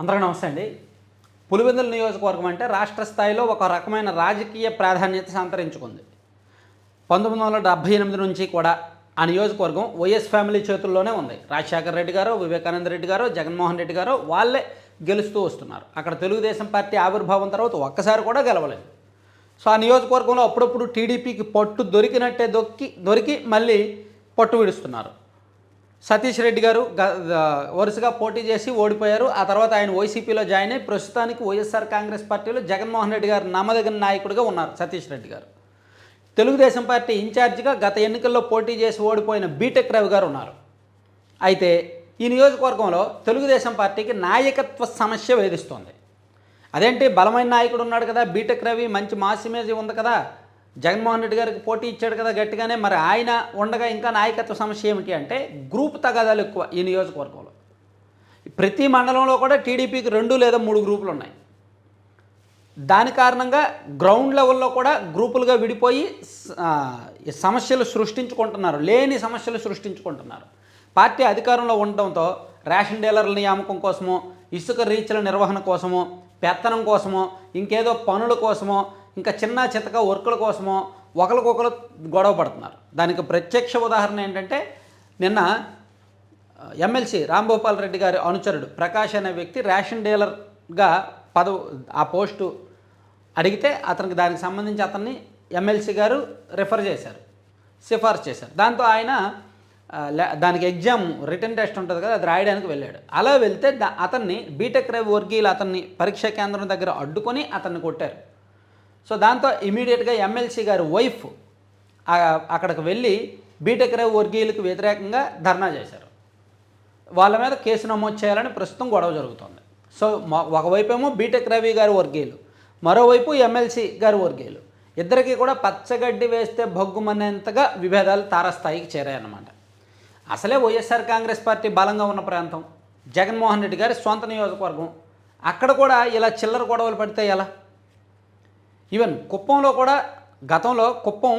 అందరికీ నమస్తే అండి. పులివెందుల నియోజకవర్గం అంటే రాష్ట్ర స్థాయిలో ఒక రకమైన రాజకీయ ప్రాధాన్యత సంతరించుకుంది. పంతొమ్మిది వందల డెబ్భై ఎనిమిది నుంచి కూడా ఆ నియోజకవర్గం వైఎస్ ఫ్యామిలీ చేతుల్లోనే ఉంది. రాజశేఖర రెడ్డి గారు వివేకానంద రెడ్డి గారు జగన్మోహన్ రెడ్డి గారు వాళ్ళే గెలుస్తూ వస్తున్నారు. అక్కడ తెలుగుదేశం పార్టీ ఆవిర్భావం తర్వాత ఒక్కసారి కూడా గెలవలేదు. సో ఆ నియోజకవర్గంలో అప్పుడప్పుడు టీడీపీకి పట్టు దొరికినట్టే దొక్కి దొరికి మళ్ళీ పట్టు విడుస్తున్నారు. సతీష్ రెడ్డి గారు గ- వరుసగా పోటీ చేసి ఓడిపోయారు. ఆ తర్వాత ఆయన వైసీపీలో జాయిన్ అయ్యి ప్రస్తుతానికి వైఎస్ఆర్ కాంగ్రెస్ పార్టీలో జగన్మోహన్ రెడ్డి గారు నమ్మదగిన నాయకుడిగా ఉన్నారు సతీష్ రెడ్డి గారు. తెలుగుదేశం పార్టీ ఇన్ఛార్జిగా గత ఎన్నికల్లో పోటీ చేసి ఓడిపోయిన బీటెక్ రవి గారు ఉన్నారు. అయితే ఈ నియోజకవర్గంలో తెలుగుదేశం పార్టీకి నాయకత్వ సమస్య వేధిస్తోంది. అదేంటి బలమైన నాయకుడు ఉన్నాడు కదా బీటెక్ రవి మంచి మాస్ ఇమేజ్ ఉంది కదా జగన్మోహన్ రెడ్డి గారికి పోటీ ఇచ్చాడు కదా గట్టిగానే మరి ఆయన ఉండగా ఇంకా నాయకత్వ సమస్య ఏమిటి అంటే గ్రూప్ తగాదాలు ఎక్కువ ఈ నియోజకవర్గంలో. ప్రతి మండలంలో కూడా టీడీపీకి రెండు లేదా మూడు గ్రూపులు ఉన్నాయి. దాని కారణంగా గ్రౌండ్ లెవెల్లో కూడా గ్రూపులుగా విడిపోయి సమస్యలు సృష్టించుకుంటున్నారు లేని సమస్యలు సృష్టించుకుంటున్నారు. పార్టీ అధికారంలో ఉండటంతో రేషన్ డీలర్ల నియామకం కోసమో ఇసుక రీచ్ల నిర్వహణ కోసమో పెత్తనం కోసమో ఇంకేదో పనుల కోసమో ఇంకా చిన్న చితక వర్కుల కోసమో ఒకరికొకరు గొడవ పడుతున్నారు. దానికి ప్రత్యక్ష ఉదాహరణ ఏంటంటే నిన్న ఎమ్మెల్సీ రాంభూపాల్ రెడ్డి గారి అనుచరుడు ప్రకాష్ అనే వ్యక్తి రేషన్ డీలర్గా పదవు ఆ పోస్టు అడిగితే అతనికి దానికి సంబంధించి అతన్ని ఎమ్మెల్సీ గారు రిఫర్ చేశారు సిఫార్సు చేశారు. దాంతో ఆయన దానికి ఎగ్జామ్ రిటర్న్ టెస్ట్ ఉంటుంది కదా అది రాయడానికి వెళ్ళాడు. అలా వెళ్తే అతన్ని బీటెక్ రవి వర్గీయులు అతన్ని పరీక్షా కేంద్రం దగ్గర అడ్డుకొని అతన్ని కొట్టారు. దాంతో ఇమీడియట్గా ఎమ్మెల్సీ గారి వైఫ్ అక్కడికి వెళ్ళి బీటెక్ రవి వర్గీయులకు వ్యతిరేకంగా ధర్నా చేశారు. వాళ్ళ మీద కేసు నమోదు చేయాలని ప్రస్తుతం గొడవ జరుగుతోంది. సో ఒకవైపేమో ఏమో బీటెక్ రవి గారి వర్గీయులు మరోవైపు ఎమ్మెల్సీ గారి వర్గీయులు. ఇద్దరికీ కూడా పచ్చగడ్డి వేస్తే భగ్గుమనేంతగా విభేదాలు తారస్థాయికి చేరాయన్నమాట. అసలే వైఎస్ఆర్ కాంగ్రెస్ పార్టీ బలంగా ఉన్న ప్రాంతం. జగన్మోహన్ రెడ్డి గారి సొంత నియోజకవర్గం. అక్కడ కూడా ఇలా చిల్లర గొడవలు పడితే ఎలా? ఈవెన్ కుప్పంలో కూడా గతంలో కుప్పం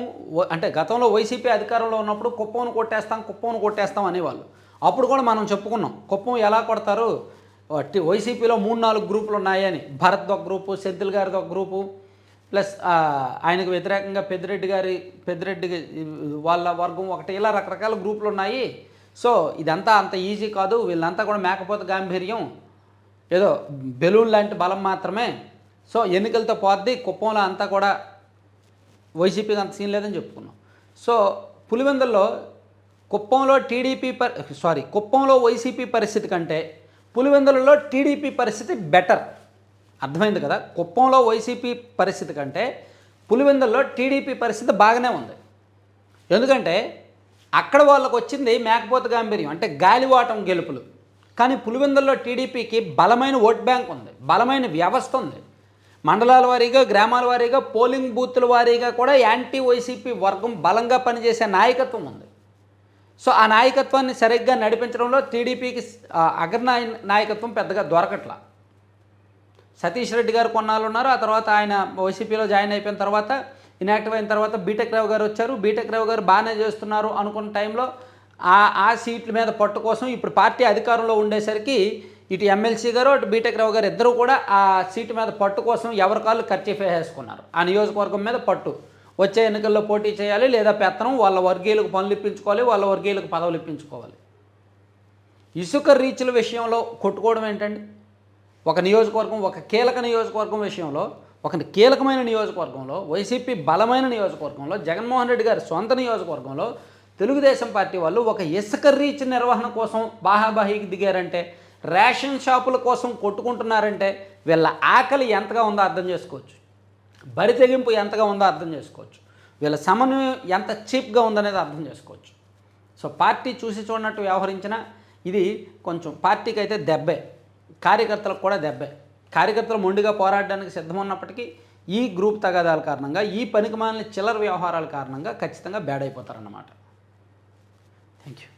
అంటే గతంలో వైసీపీ అధికారంలో ఉన్నప్పుడు కుప్పంను కొట్టేస్తాం కుప్పంను కొట్టేస్తాం అనేవాళ్ళు. అప్పుడు కూడా మనం చెప్పుకున్నాం కుప్పం ఎలా కొడతారు? వైసీపీలో మూడు నాలుగు గ్రూపులు ఉన్నాయని భరత్ ఒక గ్రూపు సెద్దుల్ గారిది ఒక గ్రూపు ప్లస్ ఆయనకు వ్యతిరేకంగా పెద్దిరెడ్డి గారి పెద్దిరెడ్డి వాళ్ళ వర్గం ఒకటి ఇలా రకరకాల గ్రూపులు ఉన్నాయి. సో ఇదంతా అంత ఈజీ కాదు వీళ్ళంతా కూడా మేకపోతే గాంభీర్యం. ఏదో బెలూన్ లాంటి బలం మాత్రమే. సో ఎన్నికలతో పోద్ది కుప్పంలో అంతా కూడా వైసీపీకి అంత సీన్ లేదని చెప్పుకున్నాం. సో పులివెందుల్లో కుప్పంలో టీడీపీ పరి సారీ కుప్పంలో వైసీపీ పరిస్థితి కంటే పులివెందులలో టీడీపీ పరిస్థితి బెటర్. అర్థమైంది కదా? కుప్పంలో వైసీపీ పరిస్థితి కంటే పులివెందుల్లో టీడీపీ పరిస్థితి బాగానే ఉంది. ఎందుకంటే అక్కడ వాళ్ళకు వచ్చింది మేకపోత గాంభీర్యం అంటే గాలివాటం గెలుపులు. కానీ పులివెందుల్లో టీడీపీకి బలమైన ఓట్ బ్యాంక్ ఉంది బలమైన వ్యవస్థ ఉంది. మండలాల వారీగా గ్రామాల వారీగా పోలింగ్ బూత్ల వారీగా కూడా యాంటీ వైసీపీ వర్గం బలంగా పనిచేసే నాయకత్వం ఉంది. సో ఆ నాయకత్వాన్ని సరిగ్గా నడిపించడంలో టీడీపీకి అగ్రనాయ నాయకత్వం పెద్దగా దొరకట్లా. సతీష్ రెడ్డి గారు కొన్నాళ్ళు ఉన్నారు ఆ తర్వాత ఆయన వైసీపీలో జాయిన్ అయిపోయిన తర్వాత ఇనాక్టివ్ అయిన తర్వాత బీటెక్ రావు గారు వచ్చారు. బీటెక్ రావు గారు బాగానే చేస్తున్నారు అనుకున్న టైంలో ఆ ఆ సీట్ల మీద పట్టు కోసం ఇప్పుడు పార్టీ అధికారంలో ఉండేసరికి ఇటు ఎమ్మెల్సీ గారు అటు బీటెక్ రావు గారు ఇద్దరు కూడా ఆ సీటు మీద పట్టు కోసం ఎవరి కాళ్ళు ఖర్చీఫ్ వేసుకున్నారు ఆ నియోజకవర్గం మీద పట్టు. వచ్చే ఎన్నికల్లో పోటీ చేయాలి లేదా పెత్తనం వాళ్ళ వర్గీయులకు పనులు ఇప్పించుకోవాలి వాళ్ళ వర్గీయులకు పదవులు ఇప్పించుకోవాలి. ఇసుక రీచ్ల విషయంలో కొట్టుకోవడం ఏంటండి? ఒక నియోజకవర్గం ఒక కీలక నియోజకవర్గం విషయంలో ఒక కీలకమైన నియోజకవర్గంలో వైసీపీ బలమైన నియోజకవర్గంలో జగన్మోహన్ రెడ్డి గారి సొంత నియోజకవర్గంలో తెలుగుదేశం పార్టీ వాళ్ళు ఒక ఇసుక రీచ్ నిర్వహణ కోసం బాహాబాహీకి దిగారంటే రేషన్ షాపుల కోసం కొట్టుకుంటున్నారంటే వీళ్ళ ఆకలి ఎంతగా ఉందో అర్థం చేసుకోవచ్చు. బరి తెగింపు ఎంతగా ఉందో అర్థం చేసుకోవచ్చు. వీళ్ళ సమన్వయం ఎంత చీప్గా ఉందనేది అర్థం చేసుకోవచ్చు. సో పార్టీ చూసి చూడనట్టు వ్యవహరించిన ఇది కొంచెం పార్టీకి అయితే దెబ్బే. కార్యకర్తలకు కూడా దెబ్బే. కార్యకర్తలు మొండిగా పోరాడడానికి సిద్ధమున్నప్పటికీ ఈ గ్రూప్ తగాదాల కారణంగా ఈ పనికిమాలిన చిల్లర వ్యవహారాల కారణంగా ఖచ్చితంగా బ్యాడ్ అయిపోతారన్నమాట. Thank you